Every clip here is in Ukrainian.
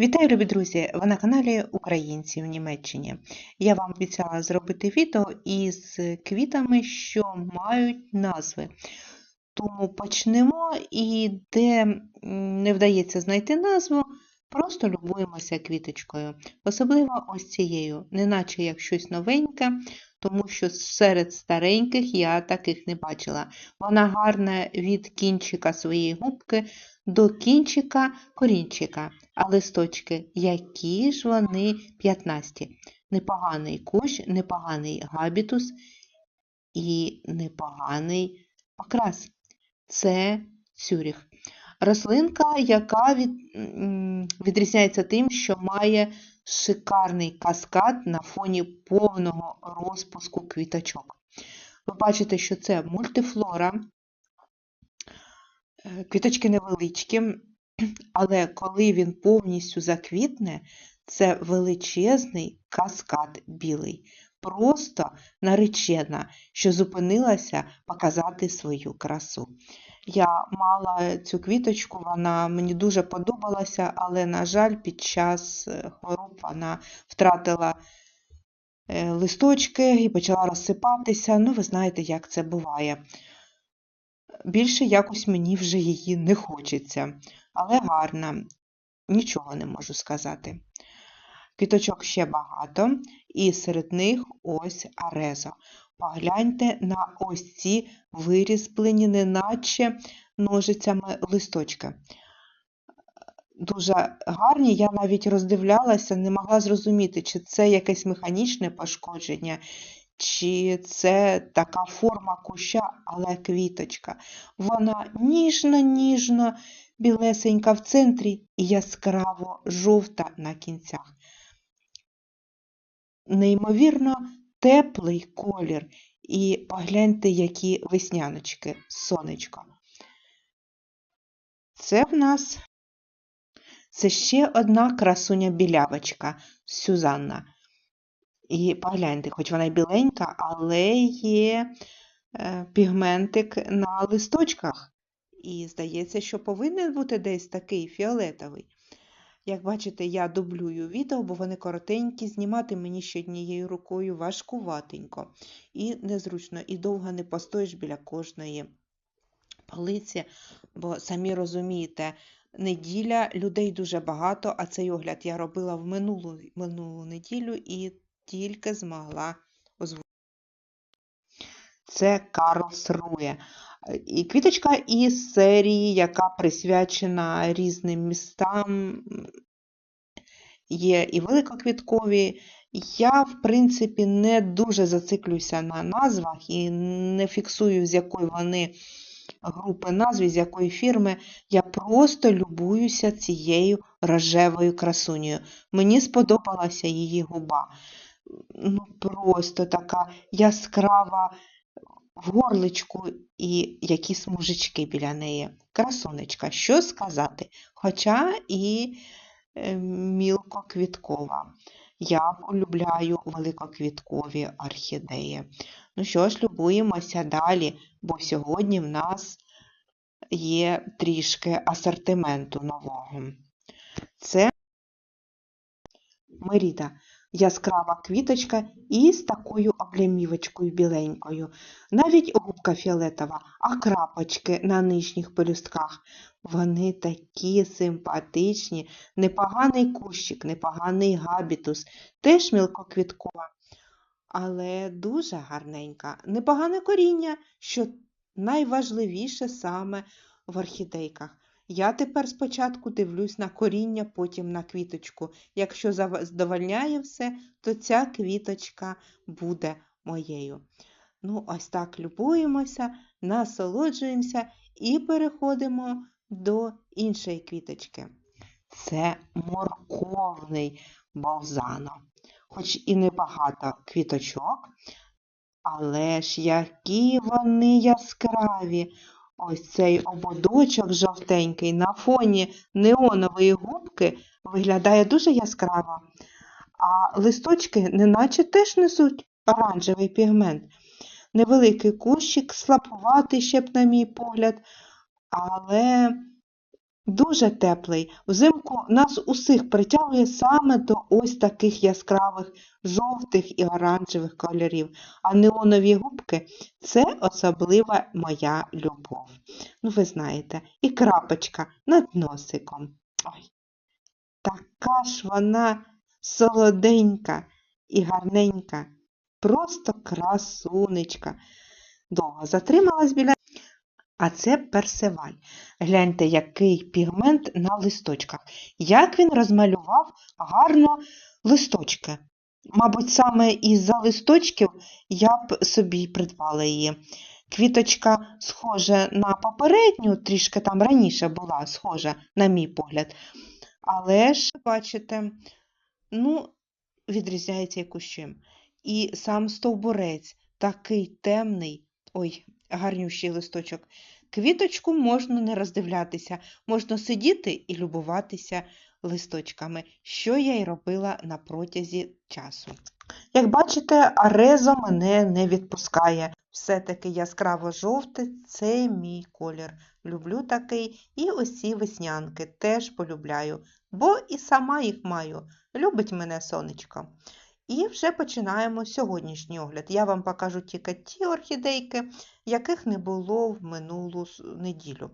Вітаю, любі друзі! Ви на каналі Українці в Німеччині. Я вам обіцяла зробити відео із квітами, що мають назви. Тому почнемо і де не вдається знайти назву, просто любуємося квіточкою. Особливо ось цією, неначе як щось новеньке, тому що серед стареньких я таких не бачила. Вона гарна від кінчика своєї губки до кінчика корінчика, а листочки, які ж вони 15. Непоганий кущ, непоганий габітус і непоганий окрас. Це цюріх. Рослинка, яка від, відрізняється тим, що має шикарний каскад на фоні повного розпуску квіточок. Ви бачите, що це мультифлора. Е, Квіточки невеличкі, але коли він повністю заквітне, це величезний каскад білий. Просто наречена, що зупинилася показати свою красу. Я мала цю квіточку, вона мені дуже подобалася, але, на жаль, під час е, хвороб вона втратила е, листочки і почала розсипатися. Ну, ви знаєте, як це буває. Більше якось мені вже її не хочеться, але гарна, нічого не можу сказати. Квіточок ще багато, і серед них ось арезо. Погляньте на ось ці вирізблені, неначе ножицями листочки. Дуже гарні, я навіть роздивлялася, не могла зрозуміти, чи це якесь механічне пошкодження, чи це така форма куща, але квіточка. Вона ніжно-ніжно, білесенька в центрі і яскраво жовта на кінцях. Неймовірно теплий колір. І погляньте, які весняночки, сонечко. Це в нас це ще одна красуня білявочка Сюзанна. І погляньте, хоч вона й біленька, але є е, пігментик на листочках. І здається, що повинен бути десь такий фіолетовий. Як бачите, я дублюю відео, бо вони коротенькі, знімати мені ще однією рукою важкуватенько. І незручно, і довго не постоїш біля кожної полиці, бо самі розумієте, неділя, людей дуже багато, а цей огляд я робила в минулу, минулу неділю і тільки змогла озвучити. Це Карлсрує. І квіточка із серії, яка присвячена різним містам, є і великоквіткові. Я, в принципі, не дуже зациклююся на назвах і не фіксую, з якої вони групи назв, з якої фірми. Я просто любуюся цією рожевою красунею. Мені сподобалася її губа. Ну, просто така яскрава горличку і які смужечки біля неї. Красунечка, що сказати? Хоча і е, мілкоквіткова. Я полюбляю великоквіткові орхідеї. Ну що ж, любуємося далі, бо сьогодні в нас є трішки асортименту нового. Це Меріда яскрава квіточка із такою облямівочкою біленькою. Навіть губка фіолетова, а крапочки на нижніх пелюстках. Вони такі симпатичні, непоганий кущик, непоганий габітус, теж мілкоквіткова, але дуже гарненька, непогане коріння, що найважливіше саме в орхідейках. Я тепер спочатку дивлюсь на коріння, потім на квіточку. Якщо задовольняє все, то ця квіточка буде моєю. Ну, ось так любуємося, насолоджуємося і переходимо до іншої квіточки. Це морковний балзано. Хоч і небагато квіточок, але ж які вони яскраві. Ось цей ободочок жовтенький на фоні неонової губки виглядає дуже яскраво, а листочки неначе теж несуть оранжевий пігмент. Невеликий кущик, слабкуватий ще б, на мій погляд, але дуже теплий. Взимку нас усіх притягує саме до ось таких яскравих жовтих і оранжевих кольорів. А неонові губки це особлива моя любов. Ну, ви знаєте, і крапочка над носиком. Ой, така ж вона солоденька і гарненька, просто красунечка. Довго затрималась біля. А це персиваль. Гляньте, який пігмент на листочках. Як він розмалював гарно листочки. Мабуть, саме із-за листочків я б собі придбала її. Квіточка схожа на попередню, трішки там раніше була схожа, на мій погляд. Але ж, бачите, ну, відрізняється якусь чим. І сам стовбурець такий темний, ой, гарнющий листочок. Квіточку можна не роздивлятися, можна сидіти і любуватися листочками, що я й робила на протязі часу. Як бачите, арезо мене не відпускає. Все-таки яскраво жовтий це мій колір. Люблю такий. І ці веснянки теж полюбляю, бо і сама їх маю. Любить мене сонечко. І вже починаємо сьогоднішній огляд. Я вам покажу тільки ті орхідейки, яких не було в минулу неділю.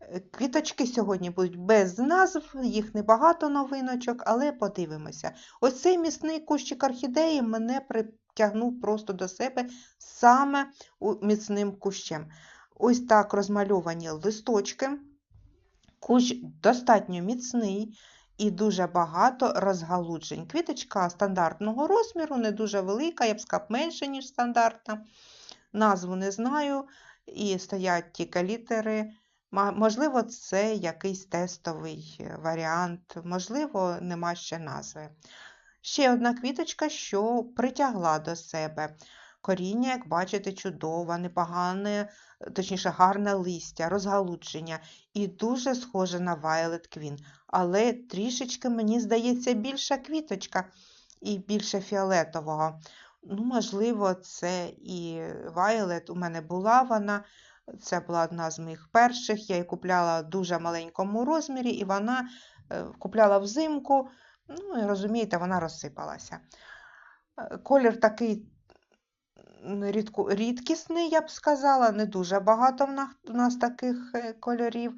Е, Квіточки сьогодні будуть без назв, їх небагато новиночок, але подивимося. Ось цей міцний кущик орхідеї мене притягнув просто до себе саме міцним кущем. Ось так розмальовані листочки. Кущ достатньо міцний і дуже багато розгалуджень. Квіточка стандартного розміру, не дуже велика, я б сказав, менше, ніж стандартна. Назву не знаю, і стоять тільки літери. Можливо, це якийсь тестовий е, варіант, можливо, нема ще назви. Ще одна квіточка, що притягла до себе. Коріння, як бачите, чудове, непогане, е, точніше, гарне листя, розгалудження і дуже схоже на Violet Queen. Але трішечки, мені здається, більша квіточка і більше фіолетового. Ну, можливо, це і Violet. У мене була вона. Це була одна з моїх перших. Я її купляла в дуже маленькому розмірі, і вона е, купляла взимку. Ну, і розумієте, вона розсипалася. Е, Колір такий рідку, рідкісний, я б сказала, не дуже багато в нас, у нас таких е, кольорів.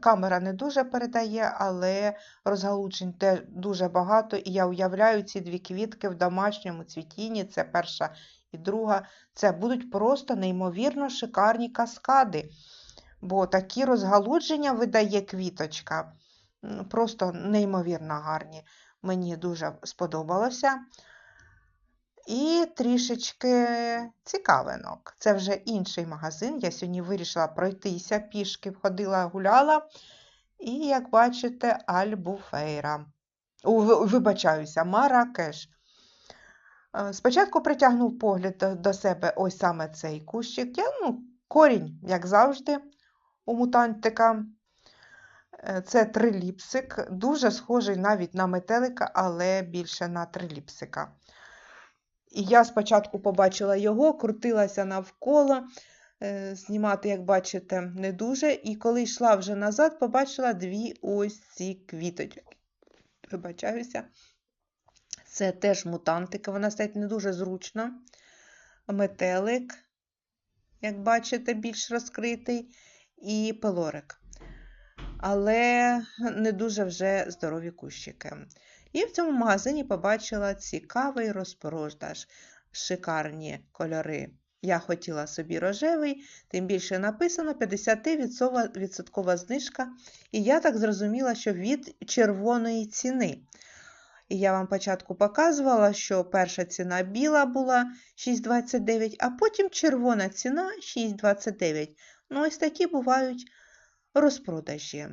Камера не дуже передає, але розгалуджень теж дуже багато. І я уявляю ці дві квітки в домашньому цвітінні, це перша і друга. Це будуть просто неймовірно шикарні каскади. Бо такі розгалудження видає квіточка. Просто неймовірно гарні. Мені дуже сподобалося. І трішечки цікавинок. Це вже інший магазин. Я сьогодні вирішила пройтися пішки, ходила, гуляла. І, як бачите, Альбуфейра. У, Вибачаюся, Маракеш. Е, Спочатку притягнув погляд до- до себе ось саме цей кущик. Я, ну, корінь, як завжди, у мутантика. Е, Це триліпсик, дуже схожий навіть на метелика, але більше на триліпсика. І я спочатку побачила його, крутилася навколо, е, знімати, як бачите, не дуже. І коли йшла вже назад, побачила дві ось ці квіточки. Вибачаюся. Це теж мутантика, вона стоїть не дуже зручно. Метелик, як бачите, більш розкритий, і пелорик. Але не дуже вже здорові кущики. І в цьому магазині побачила цікавий розпродаж, шикарні кольори. Я хотіла собі рожевий, тим більше написано 50% знижка. І я так зрозуміла, що від червоної ціни. І я вам спочатку показувала, що перша ціна біла була 6,29, а потім червона ціна 6,29. Ну, ось такі бувають розпродажі.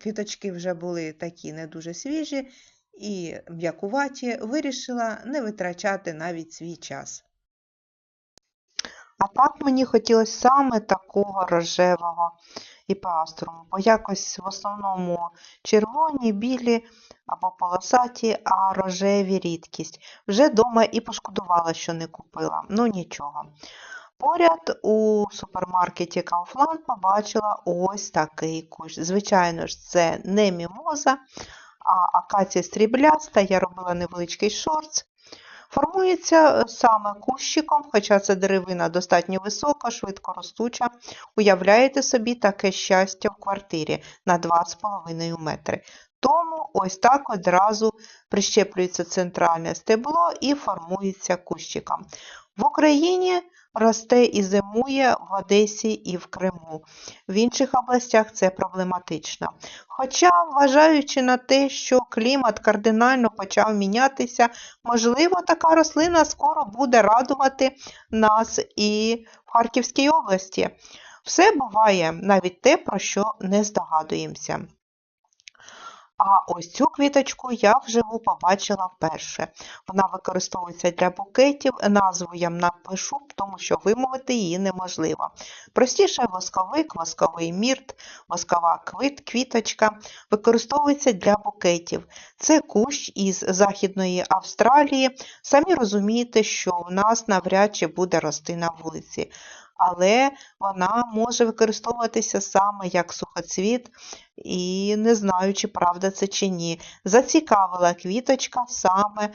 Квіточки вже були такі не дуже свіжі і м'якуваті, вирішила не витрачати навіть свій час. А так мені хотілося саме такого рожевого і пастрому, бо якось в основному червоні, білі або полосаті, а рожеві рідкість. Вже дома і пошкодувала, що не купила. Ну нічого. Поряд у супермаркеті Kaufland побачила ось такий кущ. Звичайно ж, це не мімоза, а акація стрібляста. Я робила невеличкий шорт. Формується е, саме кущиком, хоча це деревина достатньо висока, швидко ростуча. Уявляєте собі таке щастя в квартирі на 2,5 метри. Тому ось так одразу прищеплюється центральне стебло і формується кущиком. В Україні росте і зимує в Одесі і в Криму. В інших областях це проблематично. Хоча, вважаючи на те, що клімат кардинально почав мінятися, можливо, така рослина скоро буде радувати нас і в Харківській області. Все буває, навіть те, про що не здогадуємося. А ось цю квіточку я вживу побачила вперше. Вона використовується для букетів, назву я напишу, тому що вимовити її неможливо. Простіше восковик, восковий мірт, воскова квіт, квіточка використовується для букетів. Це кущ із Західної Австралії. Самі розумієте, що у нас навряд чи буде рости на вулиці. Але вона може використовуватися саме як сухоцвіт, і не знаю, чи правда це чи ні. Зацікавила квіточка саме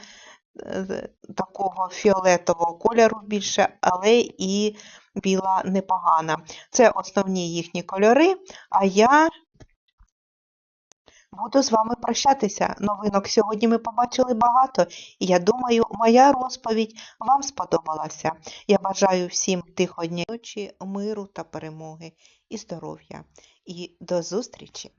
е, такого фіолетового кольору більше, але і біла непогана. Це основні їхні кольори, а я буду з вами прощатися. Новинок сьогодні ми побачили багато, і я думаю, моя розповідь вам сподобалася. Я бажаю всім тихої ночі, миру та перемоги і здоров'я. І до зустрічі!